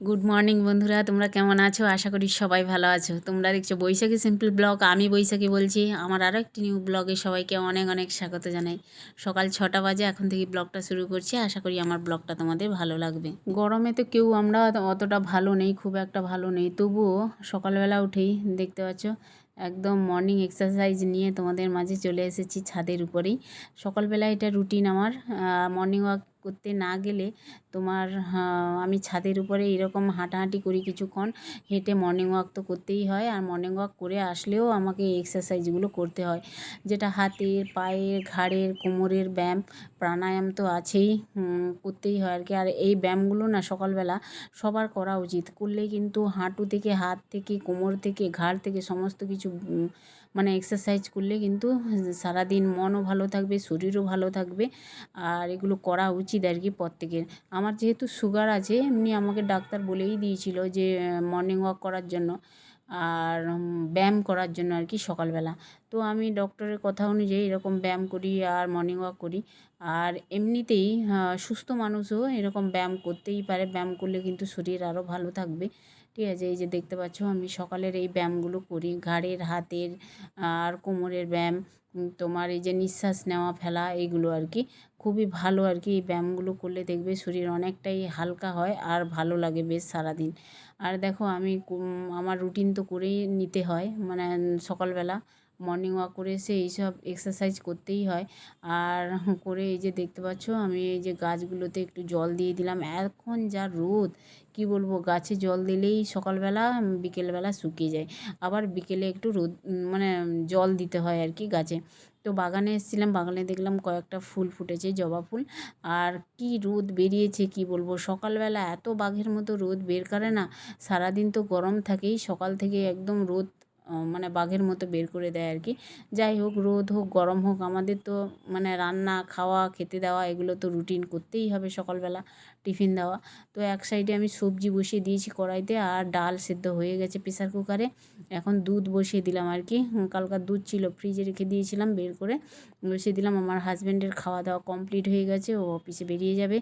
Good morning বন্ধুরা। তোমরা কেমন আছো? আশা করি সবাই ভালো আছো। তোমরা দেখছ বৈশাখী সিম্পল ব্লগ আমি বৈশাখী বলছি। আমার আরও একটি নিউ ব্লগে সবাইকে অনেক অনেক স্বাগত জানাই। সকাল ছটা বাজে, এখন থেকে ব্লগটা শুরু করছি। আশা করি আমার ব্লগটা তোমাদের ভালো লাগবে। গরমে তো কেউ আমরা অতটা ভালো নেই, খুব একটা ভালো নেই। তবুও সকালবেলা উঠেই দেখতে পাচ্ছ, একদম মর্নিং এক্সারসাইজ নিয়ে তোমাদের মাঝে চলে এসেছি ছাদের উপরেই। সকালবেলা এটা রুটিন আমার। মর্নিং ওয়াক করতে না গেলে তোমার আমি ছাদের উপরে এরকম হাঁটাহাঁটি করি কিছুক্ষণ, হেঁটে মর্নিং ওয়াক তো করতেই হয়। আর মর্নিং ওয়াক করে আসলেও আমাকে এক্সারসাইজগুলো করতে হয়। যেটা হাতের, পায়ের, ঘাড়ের, কোমরের ব্যায়াম, প্রাণায়াম তো আছেই করতেই হয় আর কি আর এই ব্যায়ামগুলো না সকালবেলা সবার করা উচিত। করলে কিন্তু হাঁটু থেকে হাত থেকে, কোমর থেকে, ঘাড় থেকে সমস্ত কিছু মানে এক্সারসাইজ করলে কিন্তু সারাদিন মনও ভালো থাকবে, শরীরও ভালো থাকবে। আর এগুলো করা উচিত আর কি প্রত্যেকের। আমার যেহেতু সুগার আছে, এমনি আমাকে ডাক্তার বলেই দিয়েছিল যে মর্নিং ওয়াক করার জন্য আর ব্যায়াম করার জন্য আর কি সকালবেলা। তো আমি ডক্টরের কথা অনুযায়ী এরকম ব্যায়াম করি আর মর্নিং ওয়াক করি। আর এমনিতেই সুস্থ মানুষও এরকম ব্যায়াম করতেই পারে। ব্যায়াম করলে কিন্তু শরীর আরও ভালো থাকবে। ঠিক আছে এই যে দেখতে পাচ্ছ, আমি সকালের এই ব্যায়ামগুলো করি। ঘাড়ের, হাতের, আর কোমরের ব্যায়াম তোমার এই যে নিঃশ্বাস নেওয়া, ফেলা, এইগুলো আর কি। খুবই ভালো আর কি এই ব্যায়ামগুলো করলে দেখবে শরীর অনেকটাই হালকা হয় আর ভালো লাগে বেশ সারাদিন। আর দেখো, আমি আমার রুটিন তো করেই নিতে হয় মানে সকালবেলা। মর্নিং ওয়াক করে এসে এইসব এক্সারসাইজ করতেই হয়। আর করে এই যে দেখতে পাচ্ছ, আমি এই যে গাছগুলোতে একটু জল দিয়ে দিলাম। এখন যা রোদ, কি বলব? গাছে জল দিলেই সকালবেলা, বিকেলবেলা শুকিয়ে যায়। আবার বিকেলে একটু রোদ মানে জল দিতে হয় আর কি গাছে। তো বাগানে এসেছিলাম, বাগানে দেখলাম কয়েকটা ফুল ফুটেছে, জবা ফুল। আর কি রোদ বেরিয়েছে, কি বলব? সকালবেলা এত বাঘের মতো রোদ বের করে না। সারাদিন তো গরম থাকেই, সকাল থেকে একদম রোদ মানে বাঘের মতো বের করে দেয় আর কি। যাই হোক, রোদ হোক, গরম হোক, আমাদের তো মানে রান্না, খাওয়া, খেতে দেওয়া, এগুলো তো রুটিন করতেই হবে সকালবেলা। টিফিন দেওয়া। তো এক সাইডে আমি সবজি বসিয়ে দিয়েছি কড়াইতে আর ডাল সেদ্ধ হয়ে গেছে প্রেসার কুকারে এখন দুধ বসিয়ে দিলাম আর কি। কালকার দুধ ছিল ফ্রিজে রেখে দিয়েছিলাম বের করে। বসিয়ে দিলাম, আমার হাজব্যান্ডের খাওয়া দাওয়া কমপ্লিট হয়ে গেছে, ও অফিসে বেরিয়ে যাবে।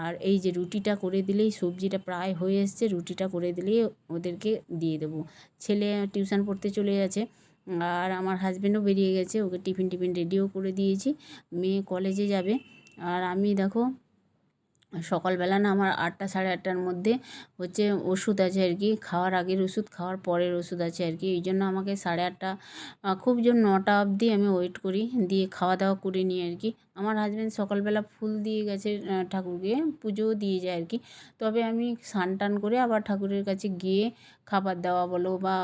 আর এই যে রুটিটা করে দিলেই, সবজিটা প্রায় হয়ে এসছে, রুটিটা করে দিলেই ওদেরকে দিয়ে দেবো। ছেলে টিউশন পড়তে চলে গেছে, আর আমার হাজব্যান্ডও বেরিয়ে গেছে, ওকে টিফিন টিফিন রেডিও করে দিয়েছি। মেয়ে কলেজে যাবে। আর আমি দেখো সকালবেলা না আমার আটটা সাড়ে আটটার মধ্যে হচ্ছে ওষুধ আছে আর কি, খাওয়ার আগের ওষুধ, খাওয়ার পরের ওষুধ আছে আর কি। এই জন্য আমাকে সাড়ে আটটা খুব জোর নটা অবধি আমি ওয়েট করি, দিয়ে খাওয়া দাওয়া করে নিই আর কি। আমার হাজব্যান্ড সকালবেলা ফুল দিয়ে গেছে ঠাকুরকে পুজোও দিয়ে যায় আর কি। তবে আমি স্নান টান করে আবার ঠাকুরের কাছে গিয়ে খাবার দেওয়া বলো বা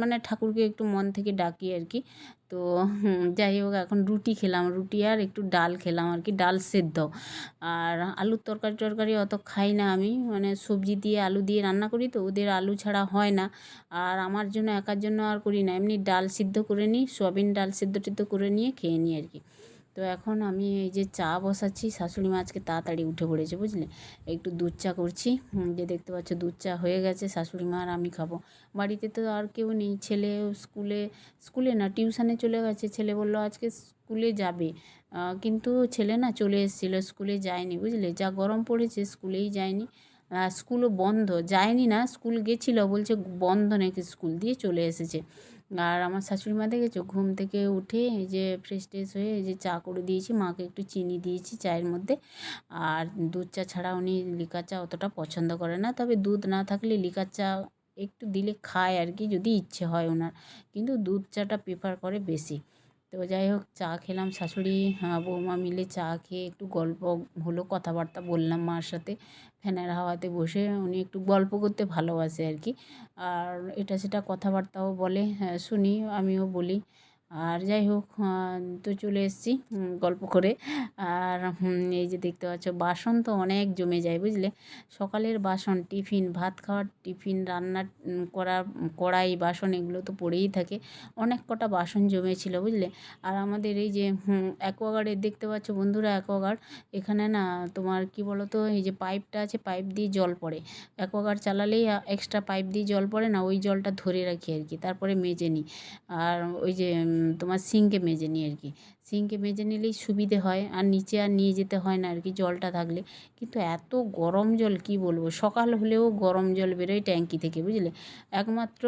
মানে ঠাকুরকে একটু মন থেকে ডাকি আর কি। তো যাই হোক, এখন রুটি খেলাম। রুটি আর একটু ডাল খেলাম আর কি, ডাল সেদ্ধ। আর আলুর তরকারি টরকারি অত খাই না আমি। মানে সবজি দিয়ে আলু দিয়ে রান্না করি তো, ওদের আলু ছাড়া হয় না। আর আমার জন্য, একার জন্য আর করি না। এমনি ডাল সিদ্ধ করে নিই, সোয়াবিন ডাল সেদ্ধ টেদ্ধ করে নিয়ে খেয়ে নিই আর কি। তো এখন আমি এই যে চা বসাচ্ছি, শাশুড়ি মা আজকে তাড়াতাড়ি উঠে পড়েছে, বুঝলে? একটু দুধ চা করছি। যে দেখতে পাচ্ছ দুধ চা হয়ে গেছে, শাশুড়ি মা আর আমি খাব। বাড়িতে তো আর কেউ নেই, ছেলে স্কুলে স্কুলে না, টিউশানে চলে গেছে। ছেলে বলল, আজকে স্কুলে যাবে। কিন্তু ছেলে না চলে এসেছিল, স্কুলে যায়নি, বুঝলে? যা গরম পড়েছে, স্কুলেই যায়নি। স্কুলও বন্ধ, যায়নি না, স্কুল গেছিল, বলছে বন্ধ নাকি স্কুল দিয়ে চলে এসেছে। আর আমার শাশুড়ি মা দেখেছ? ঘুম থেকে উঠে যে ফ্রেশ ট্রেশ হয়ে যে চা করে দিয়েছি, মাকে একটু চিনি দিয়েছি চায়ের মধ্যে। আর দুধ চা ছাড়া উনি লিকার চা অতটা পছন্দ করে না। তবে দুধ না থাকলে লিকার চা একটু দিলে খায় আর কি, যদি ইচ্ছে হয় ওনার। কিন্তু দুধ চাটা প্রেফার করে বেশি। তো যাই হোক, চা খেলাম। শাশুড়ি বৌমা মিলে চা খেয়ে একটু গল্প হলো, কথাবার্তা বললাম মার সাথে। ফ্যানের হাওয়াতে বসে উনি একটু গল্প করতে ভালোবাসে আর কি। আর এটা সেটা কথাবার্তাও বলে হ্যাঁ শুনি, আমিও বলি। আর যাই হোক তো চলে এসেছি গল্প করে। আর এই যে দেখতে পাচ্ছ, বাসন তো অনেক জমে যায়, বুঝলে? সকালের বাসন, টিফিন, ভাত খাওয়ার টিফিন, রান্না করা, কড়াই, বাসন, এগুলো তো পড়েই থাকে। অনেক কটা বাসন জমেছিল, বুঝলে? আর আমাদের এই যে অ্যাকোয়াগার্ডের দেখতে পাচ্ছ বন্ধুরা, অ্যাকোয়াগার্ড, এখানে না তোমার কি বলো তো এই যে পাইপটা আছে, পাইপ দিয়ে জল পড়ে। অ্যাকোয়াগার্ড চালালেই এক্সট্রা পাইপ দিয়ে জল পড়ে না, ওই জলটা ধরে রাখি আর কি, তারপরে মেজে নিই। আর ওই যে তোমার সিঙ্কে মেজে নিই আর কি সিঙ্কে মেজে নিলেই সুবিধে হয়, আর নিচে আর নিয়ে যেতে হয় না আর কি জলটা থাকলে। কিন্তু এত গরম জল কি বলব? সকাল হলেও গরম জল বেরোয় ট্যাঙ্কি থেকে, বুঝলে? একমাত্র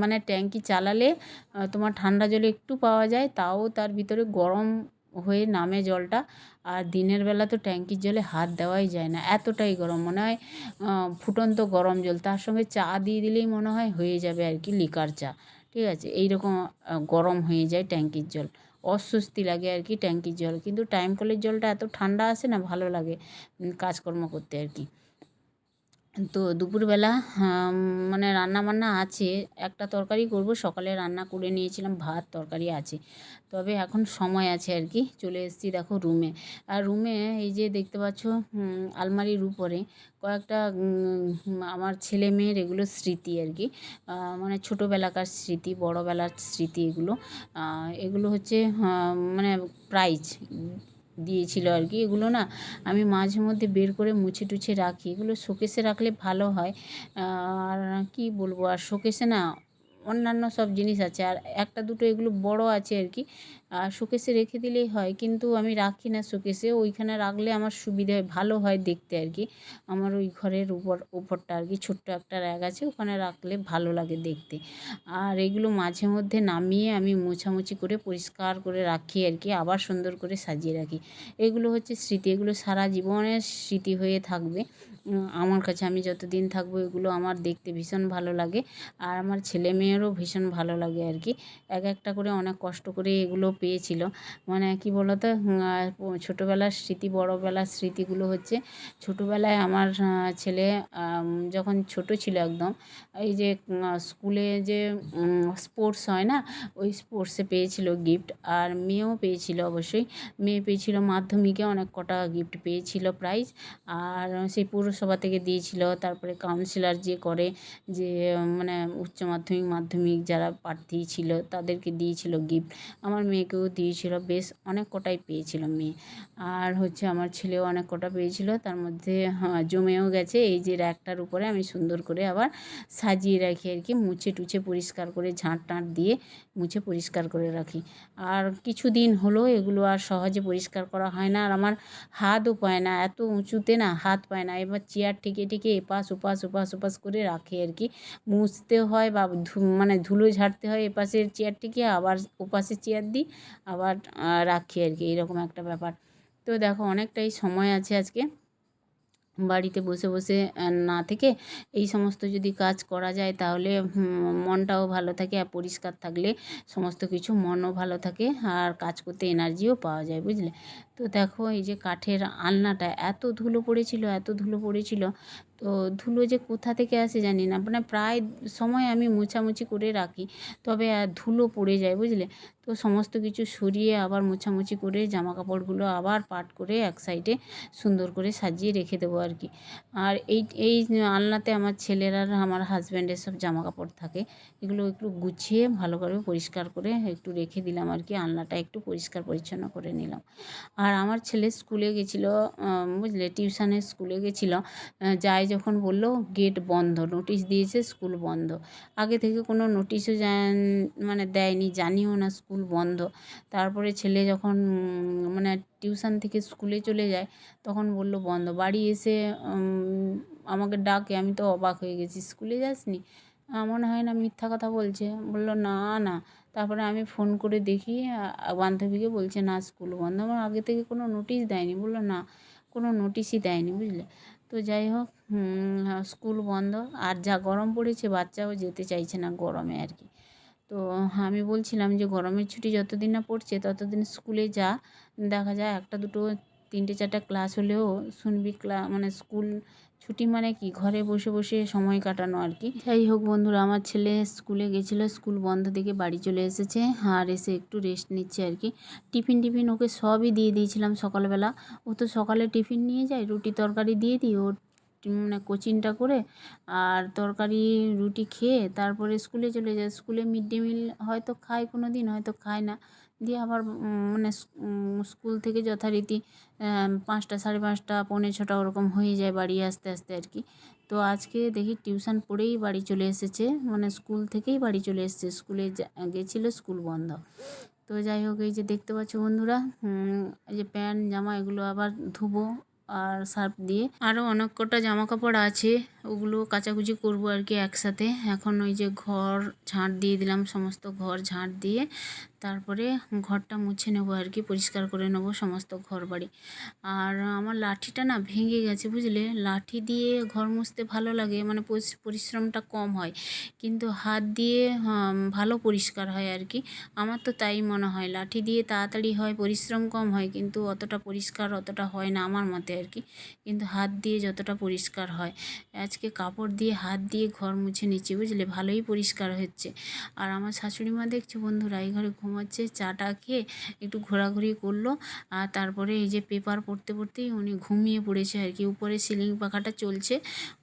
মানে ট্যাঙ্কি চালালে তোমার ঠান্ডা জল একটু পাওয়া যায়, তাও তার ভিতরে গরম হয়ে নামে জলটা, আর দিনের বেলা তো ট্যাঙ্কির জলে হাত দেওয়াই যায় না। এতটাই গরম, মনে হয় ফুটন্ত গরম জল। তার সঙ্গে চা দিয়ে দিলেই মনে হয় হয়ে যাবে আর কি লিকার চা। ঠিক আছে? এই রকম গরম হয়ে যায় ট্যাঙ্কির জল। অস্বস্তি লাগে আর কি ট্যাঙ্কির জল। কিন্তু টাইম কলের জলটা এত ঠান্ডা আসে না, ভালো লাগে কাজকর্ম করতে আর কি। তো দুপুরবেলা মানে রান্না বান্না আছে। একটা তরকারি করব, সকালে রান্না করে নিয়েছিলাম, ভাত তরকারি আছে। তবে এখন সময় আছে আর কি, চলে এসেছি দেখো রুমে আর রুমে এই যে দেখতে পাচ্ছ আলমারির উপরে কয়েকটা আমার ছেলে মেয়ের এগুলো স্মৃতি আর কি। মানে ছোটোবেলাকার স্মৃতি, বড়োবেলার স্মৃতি এগুলো। এগুলো হচ্ছে মানে প্রাইজ দিয়েছিল আর কি। এগুলো না আমি মাঝে মধ্যে বের করে মুছে টুছে রাখি। এগুলো শোকেসে রাখলে ভালো হয়। আর কি বলব? আর শোকেসে না অন্যান্য সব জিনিস আছে। আর একটা দুটো এগুলো বড় আছে আর কি আর শোকেসে রেখে দিলেই হয়। কিন্তু আমি রাখি না শোকেসে। ওইখানে রাখলে আমার সুবিধা ভালো হয় দেখতে আর কি আমার ওই ঘরের উপর উপরটা আর কি ছোট্ট একটা র্যাক আছে। ওখানে রাখলে ভালো লাগে দেখতে। আর এগুলো মাঝে মধ্যে নামিয়ে আমি মোছামুছি করে পরিষ্কার করে রাখি আর কি আবার সুন্দর করে সাজিয়ে রাখি। এগুলো হচ্ছে স্মৃতি। এগুলো সারা জীবনের স্মৃতি হয়ে থাকবে। আমার কাছে আমি যতদিন থাকব এগুলো আমার দেখতে ভীষণ ভালো লাগে। আর আমার ছেলে মেয়েরও ভীষণ ভালো লাগে আর কি। এক একটা করে অনেক কষ্ট করে এগুলো পেয়েছিল। মানে কি বলতো ছোটোবেলার স্মৃতি, বড়োবেলার স্মৃতিগুলো হচ্ছে, ছোটোবেলায় আমার ছেলে যখন ছোট ছিল একদম, এই যে স্কুলে যে স্পোর্টস হয় না, ওই স্পোর্টসে পেয়েছিল গিফট, আর মেয়েও পেয়েছিল অবশ্যই। মেয়ে পেয়েছিল মাধ্যমিকে অনেক কটা গিফট পেয়েছিল প্রাইজ, আর সেই পৌরসভা থেকে দিয়েছিল, তারপরে কাউন্সিলর যে করে, যে মানে উচ্চ মাধ্যমিক মাধ্যমিক যারা প্রার্থী ছিল তাদেরকে দিয়েছিল গিফট আমার মেয়েকেও দিয়েছিল বেশ অনেক কটাই পেয়েছিল মেয়ে। আর হচ্ছে আমার ছেলেও অনেক কটা পেয়েছিল তার মধ্যে হ্যাঁ, জমেও গেছে। এই যে র্যাকটার উপরে আমি সুন্দর করে আবার সাজিয়ে রাখি আর কি মুছে টুছে পরিষ্কার করে ঝাঁট টাঁট দিয়ে মুছে পরিষ্কার করে রাখি। আর কিছুদিন হলো এগুলো আর সহজে পরিষ্কার করা হয় না আর আমার হাতও পায় না এত উঁচুতে না হাত পায় না। এবার চেয়ার ঠেকে ঠেকে এপাশ ওপাশ ওপাশ ওপাশ করে রাখে আর কি। মুছতে হয় বা ধু- মানে ধুলো ঝাড়তে হয় এপাশের চেয়ারটিকে, আবার ওপাশে চেয়ার দিই, আবার রাখি আর কি, এরকম একটা ব্যাপার। তো দেখো অনেকটাই সময় আছে আজকে বাড়িতে বসে বসে না থেকে এই সমস্ত যদি কাজ করা যায় তাহলে মনটাও ভালো থাকে আর পরিষ্কার থাকলে সমস্ত কিছু মনও ভালো থাকে আর কাজ করতে এনার্জিও পাওয়া যায়, বুঝলে? তো দেখো এই যে কাঠের আলনাটা এত ধুলো পড়েছিল, এত ধুলো পড়েছিল তো ধুলো যে কোথা থেকে আসে জানি না। মানে প্রায় সময় আমি মোছামুছি করে রাখি, তবে আর ধুলো পড়ে যায়, বুঝলে? তো সমস্ত কিছু সরিয়ে আবার মোছামুছি করে জামা কাপড়গুলো আবার পাট করে এক সাইডে সুন্দর করে সাজিয়ে রেখে দেবো আর কি। আর এই এই আলনাতে আমার ছেলের, আমার হাজব্যান্ডের সব জামা কাপড় থাকে, এগুলো একটু গুছিয়ে ভালো করে পরিষ্কার করে একটু রেখে দিলাম আর কি, আলনাটা একটু পরিষ্কার পরিচ্ছন্ন করে নিলাম। আর আমার ছেলে স্কুলে গেছিল বুঝলে? টিউশনে স্কুলে গেছিল যায় যখন বলল, গেট বন্ধ, নোটিশ দিয়েছে, স্কুল বন্ধ। আগে থেকে কোনো নোটিশও মানে দেয়নি, জানিও না স্কুল বন্ধ। তারপরে ছেলে যখন মানে টিউশন থেকে স্কুলে চলে যায়, তখন বলল, বন্ধ, বাড়ি এসে আমাকে ডাকে, আমি তো অবাক হয়ে গেছি, স্কুলে যাসনি? মনে হয় না মিথ্যা কথা বলছে। বলল, না না। তারপরে আমি ফোন করে দেখি বান্ধবীকে বলছে, না, স্কুল বন্ধ। আমার আগে থেকে কোনো নোটিশ দেয়নি। বলল, না, কোনো নোটিশই দেয়নি, বুঝলে? তো যাই হোক হ্যাঁ, স্কুল বন্ধ। আর যা গরম পড়েছে বাচ্চাও যেতে চাইছে না গরমে আর কি। তো আমি বলছিলাম যে গরমের ছুটি যতদিন না পড়ছে ততদিন স্কুলে যা। দেখা যায় একটা দুটো তিনটে চারটে ক্লাস হলেও শুনবি ক্লা মানে স্কুল ছুটি মানে কি? ঘরে বসে বসে সময় কাটানো আর কি। যাই হোক বন্ধুরা, আমার ছেলে স্কুলে গেছিল, স্কুল বন্ধ থেকে বাড়ি চলে এসেছে। আর এসে একটু রেস্ট নিচ্ছে আর কি। টিফিন টিফিন ওকে সবই দিয়ে দিয়েছিলাম সকালবেলা। ও তো সকালে টিফিন নিয়ে যায়, রুটি তরকারি দিয়ে দিই ও মানে কোচিংটা করে। আর তরকারি, রুটি খেয়ে তারপরে স্কুলে চলে যায়। স্কুলে মিড ডে মিল হয়তো খায় কোনো দিন হয়তো খায় না। দিয়ে আবার মানে স্কুল থেকে যথারীতি পাঁচটা সাড়ে পাঁচটা, পৌনে ছটা ওরকম হয়ে যায় বাড়ি আসতে আসতে আর কি। তো আজকে দেখি টিউশন পড়েই বাড়ি চলে এসেছে মানে স্কুল থেকেই বাড়ি চলে এসেছে। স্কুলে গেছিল স্কুল বন্ধ। তো যাই হোক, এই যে দেখতে পাচ্ছ বন্ধুরা এই যে প্যান্ট, জামা এগুলো আবার ধুবো আর সার্ফ দিয়ে। আরও অনেক কটা জামা কাপড় আছে, ওগুলো কাচাকুচি করব আর কি একসাথে। এখন ওই যে ঘর ঝাঁট দিয়ে দিলাম, সমস্ত ঘর ঝাঁট দিয়ে। তারপরে ঘরটা মুছে নেব আর কি, পরিষ্কার করে নেব সমস্ত ঘর বাড়ি আর আমার লাঠিটা না ভেঙে গেছে, বুঝলে? লাঠি দিয়ে ঘর মুছতে ভালো লাগে মানে পরিশ্রমটা কম হয়। কিন্তু হাত দিয়ে ভালো পরিষ্কার হয় আর কি। আমার তো তাই মনে হয়, লাঠি দিয়ে তাড়াতাড়ি হয়, পরিশ্রম কম হয়, কিন্তু অতটা পরিষ্কার অতটা হয় না আমার মতে আর কি। কিন্তু হাত দিয়ে যতটা পরিষ্কার হয়। আজকে কাপড় দিয়ে হাত দিয়ে ঘর মুছে নিচ্ছি, বুঝলে? ভালোই পরিষ্কার হচ্ছে। আর আমার শাশুড়ি মা দেখছ বন্ধুরা, এই ঘরে ঘুমাচ্ছে, চাটা খেয়ে একটু ঘোরাঘুরি করল। আর তারপরে এই যে পেপার পড়তে পড়তেই উনি ঘুমিয়ে পড়েছে আর কি। উপরে সিলিং পাখাটা চলছে,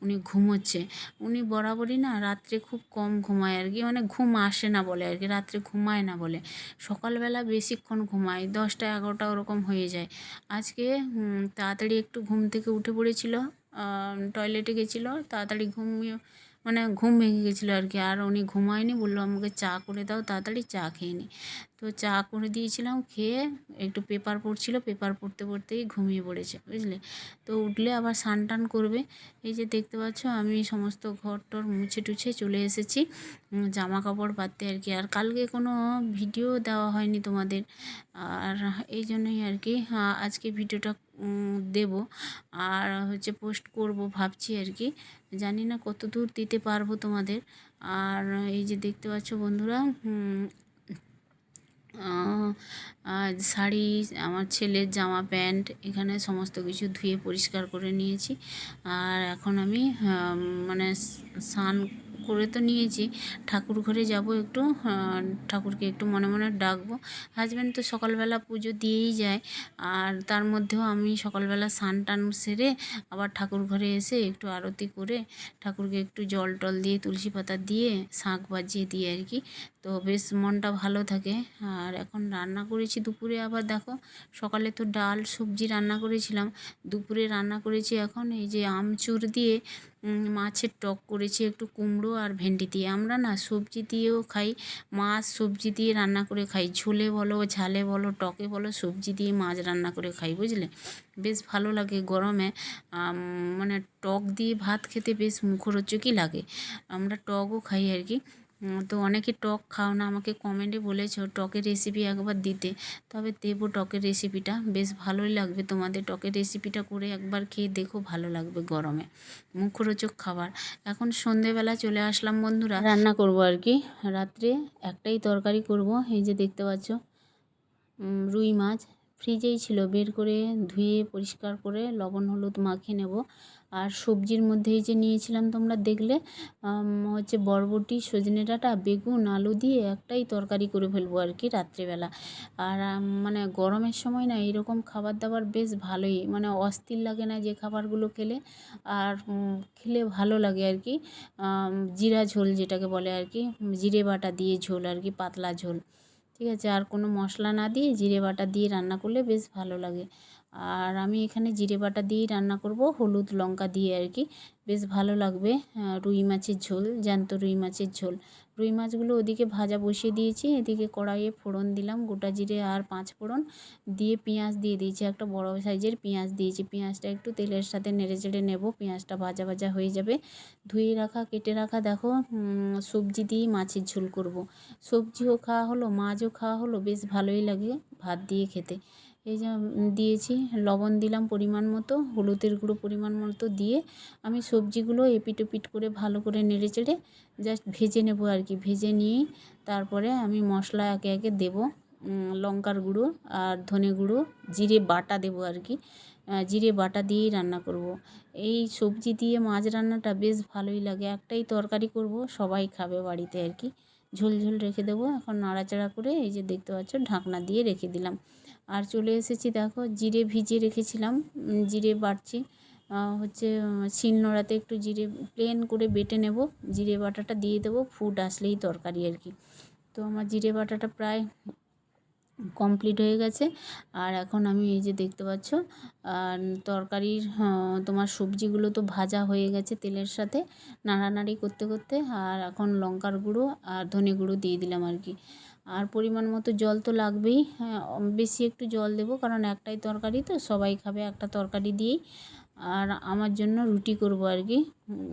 উনি ঘুমোচ্ছে। উনি বরাবরই না রাত্রে খুব কম ঘুমায় আর কি। মানে ঘুম আসে না বলে আর কি, রাত্রে ঘুমায় না বলে। সকালবেলা বেশিক্ষণ ঘুমায়, দশটা, এগারোটা ওরকম হয়ে যায়। আজকে তাড়াতাড়ি একটু ঘুম থেকে উঠে পড়েছিল টয়লেটে গেছিল, তাড়াতাড়ি ঘুমিয়ে মানে ঘুম ভেঙে গেছিল আর কি। আর উনি ঘুমায়নি, বলল আমাকে চা করে দাও, তাড়াতাড়ি চা খেয়ে নি। তো চা করে দিয়েছিলাম, খেয়ে একটু পেপার পড়ছিল, পেপার পড়তে পড়তেই ঘুমিয়ে পড়েছে, বুঝলে? তো উঠলে আবার স্নান টান করবে। এই যে দেখতে পাচ্ছ, আমি সমস্ত ঘর টর মুছে টুছে চলে এসেছি জামা কাপড় পাততে আর কি। আর কালকে কোনো ভিডিও দেওয়া হয়নি তোমাদের। আর এই জন্যই আর কি আজকে ভিডিওটা দেবো। আর হচ্ছে পোস্ট করব ভাবছি আর কি। জানি না কত দূর দিতে পারব তোমাদের। আর এই যে দেখতে পাচ্ছ বন্ধুরা শাড়ি, আমার ছেলের জামা, প্যান্ট, এখানে সমস্ত কিছু ধুয়ে পরিষ্কার করে নিয়েছি। আর এখন আমি মানে স্নান করে তো নিয়েছি। ঠাকুর ঘরে যাব একটু ঠাকুরকে একটু মনে মনে ডাকবো। হাজব্যান্ড তো সকালবেলা পুজো দিয়েই যায়, আর তার মধ্যেও আমি সকালবেলা স্নান টান সেরে আবার ঠাকুর ঘরে এসে একটু আরতি করে ঠাকুরকে একটু জল টল দিয়ে, তুলসী পাতা দিয়ে শাঁখ বাজিয়ে দিয়ে আর কি। তো বেশ মনটা ভালো থাকে। আর এখন রান্না করেছি দুপুরে আবার দেখো, সকালে তো ডাল সবজি রান্না করেছিলাম। দুপুরে রান্না করেছি এখন এই যে আমচুর দিয়ে মাছের টক করেছি, একটু কুমড়ো আর ভেন্ডি দিয়ে। আমরা না সবজি দিয়েও খাই, মাছ সবজি দিয়ে রান্না করে খাই। ঝোলে বলো, ঝালে বলো, টকে বলো, সবজি দিয়ে মাছ রান্না করে খাই, বুঝলে? বেশ ভালো লাগে গরমে। মানে টক দিয়ে ভাত খেতে বেশ মুখরোচকই লাগে। আমরা টকও খাই আর কি। তো অনেকে টক খাও না, আমাকে কমেন্টে বলেছ টকের রেসিপি একবার দিতে। তবে দেবো টকের রেসিপিটা বেশ ভালোই লাগবে তোমাদের টকের রেসিপিটা করে একবার খেয়ে দেখো, ভালো লাগবে গরমে। মুখরোচক খাবার। এখন সন্ধেবেলা চলে আসলাম বন্ধুরা। রান্না করব আর কি। রাত্রে একটাই তরকারি করব, এই যে দেখতে পাচ্ছ। রুই মাছ। ফ্রিজেই ছিল, বের করে ধুয়ে পরিষ্কার করে লবণ, হলুদ মাখিয়ে নেব। আর সবজির মধ্যে এই যে নিয়েছিলাম তোমরা দেখলে হচ্ছে বরবটি, সজনে ডাঁটা, বেগুন, আলু দিয়ে একটাই তরকারি করে ফেলব আর কি রাত্রেবেলা। আর মানে গরমের সময় না এরকম খাবার দাবার বেশ ভালোই মানে অস্থির লাগে না যে খাবারগুলো খেলে। আর খেলে ভালো লাগে আর কি জিরা ঝোল যেটাকে বলে আর কি, জিরে বাটা দিয়ে ঝোল আর কি, পাতলা ঝোল। ঠিক আছে, আর কোনো মশলা না দিয়ে জিরে বাটা দিয়ে রান্না করলে বেশ ভালো লাগে। আর আমি এখানে জিরে বাটা দিয়েই রান্না করব, হলুদ লঙ্কা দিয়ে আর কি। বেশ ভালো লাগবে রুই মাছের ঝোল, জ্যান্ত রুই মাছের ঝোল। রুই মাছগুলো ওদিকে ভাজা বসিয়ে দিয়েছি, এদিকে কড়াইয়ে ফোড়ন দিলাম, গোটা জিরে আর পাঁচ ফোড়ন। দিয়ে পেঁয়াজ দিয়ে দিয়েছি, একটা বড় সাইজের পেঁয়াজ দিয়েছি। পেঁয়াজটা একটু তেলের সাথে নেড়ে চেড়ে নেব, পেঁয়াজটা ভাজা ভাজা হয়ে যাবে। ধুয়ে রাখা, কেটে রাখা দেখো সবজি দিয়ে মাছের ঝোল করব। সবজিও খাওয়া হলো, মাছও খাওয়া হলো, বেশ ভালোই লাগে ভাত দিয়ে খেতে। এই যে দিয়েছি, লবণ দিলাম পরিমাণ মতো, হলুদের গুঁড়ো পরিমাণ মতো দিয়ে আমি সবজিগুলো এপিট ওপিট করে ভালো করে নেড়ে চেড়ে জাস্ট ভেজে নেব আর কি। ভেজে নিয়ে তারপরে আমি মশলা একে একে দেবো লঙ্কার গুঁড়ো আর ধনে গুঁড়ো, জিরে বাটা দেবো আর কি। জিরে বাটা দিয়েই রান্না করব। এই সবজি দিয়ে মাছ রান্নাটা বেশ ভালোই লাগে। একটাই তরকারি করব, সবাই খাবে বাড়িতে আর কি। ঝোল ঝোল রেখে দেবো। এখন নাড়াচাড়া করে এই যে দেখতে পাচ্ছ, ঢাকনা দিয়ে রেখে দিলাম। আর চলে এসেছি দেখো জিরে ভিজিয়ে রেখেছিলাম জিরে বাটছি। হচ্ছে উম, শিলনোড়াতে একটু জিরে প্লেন করে বেটে নেব। জিরে বাটাটা দিয়ে দেবো ফুড আসলেই তরকারি আর কি। তো আমার জিরে বাটাটা প্রায় কমপ্লিট হয়ে গেছে। আর এখন আমি এই যে দেখতে পাচ্ছ তরকারির তোমার সবজিগুলো তো ভাজা হয়ে গেছে তেলের সাথে নাড়ানাড়ি করতে করতে। আর এখন লঙ্কার গুঁড়ো আর ধনে গুঁড়ো দিয়ে দিলাম আর কি। আর পরিমাণ মতো জল তো লাগবেই। হ্যাঁ বেশি একটু জল দেবো কারণ একটাই তরকারি তো, সবাই খাবে একটা তরকারি দিয়েই। আর আমার জন্য রুটি করব আর কি।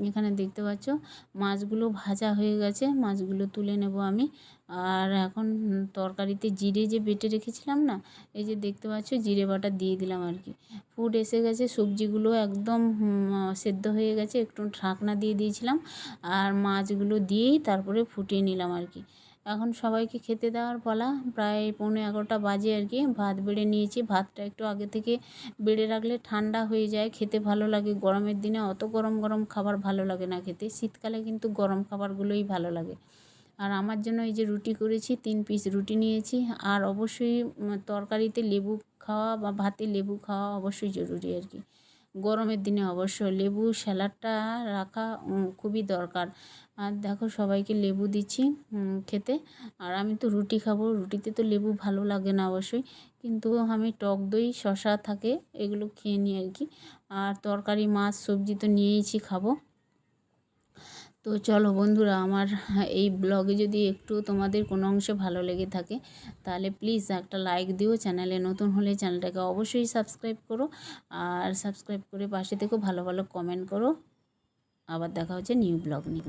এখানে দেখতে পাচ্ছ, মাছগুলো ভাজা হয়ে গেছে, মাছগুলো তুলে নেব আমি। আর এখন তরকারিতে জিরে যে বেটে রেখেছিলাম না, এই যে দেখতে পাচ্ছ, জিরে বাটা দিয়ে দিলাম আর কি। ফুড এসে গেছে, সবজিগুলো একদম সেদ্ধ হয়ে গেছে, একটু ঢাকনা দিয়ে দিয়েছিলাম। আর মাছগুলো দিয়েই তারপরে ফুটিয়ে নিলাম আর কি। এখন সবাইকে খেতে দেওয়ার পালা। প্রায় পৌনে এগারোটা বাজে আর কি। ভাত বেড়ে নিয়েছি। ভাতটা একটু আগে থেকে বেড়ে রাখলে ঠান্ডা হয়ে যায়। খেতে ভালো লাগে। গরমের দিনে অত গরম গরম খাবার ভালো লাগে না খেতে। শীতকালে কিন্তু গরম খাবারগুলোই ভালো লাগে। আর আমার জন্য এই যে রুটি করেছি, তিন পিস রুটি নিয়েছি। আর অবশ্যই তরকারিতে লেবু খাওয়া বা ভাতে লেবু খাওয়া অবশ্যই জরুরি আর কি। গরমের দিনে অবশ্য লেবু, স্যালাডটা রাখা খুবই দরকার। আর দেখো সবাইকে লেবু দিচ্ছি খেতে। আর আমি তো রুটি খাব, রুটিতে তো লেবু ভালো লাগে না অবশ্যই। কিন্তু আমি টক দই শশা থাকে, এগুলো খেয়ে নিই আর কি। আর তরকারি, মাছ, সবজি তো নিয়েইছি খাব। তো চলো বন্ধুরা, আমার এই ব্লগে যদি একটু তোমাদের কোনো অংশে ভালো লেগে থাকে, তাহলে প্লিজ একটা লাইক দিও। চ্যানেলে নতুন হলে চ্যানেলটাকে অবশ্যই সাবস্ক্রাইব করো। আর সাবস্ক্রাইব করে পাশে থেকেও ভালো ভালো কমেন্ট করো। আবার দেখা হচ্ছে নিউ ব্লগ নিয়ে।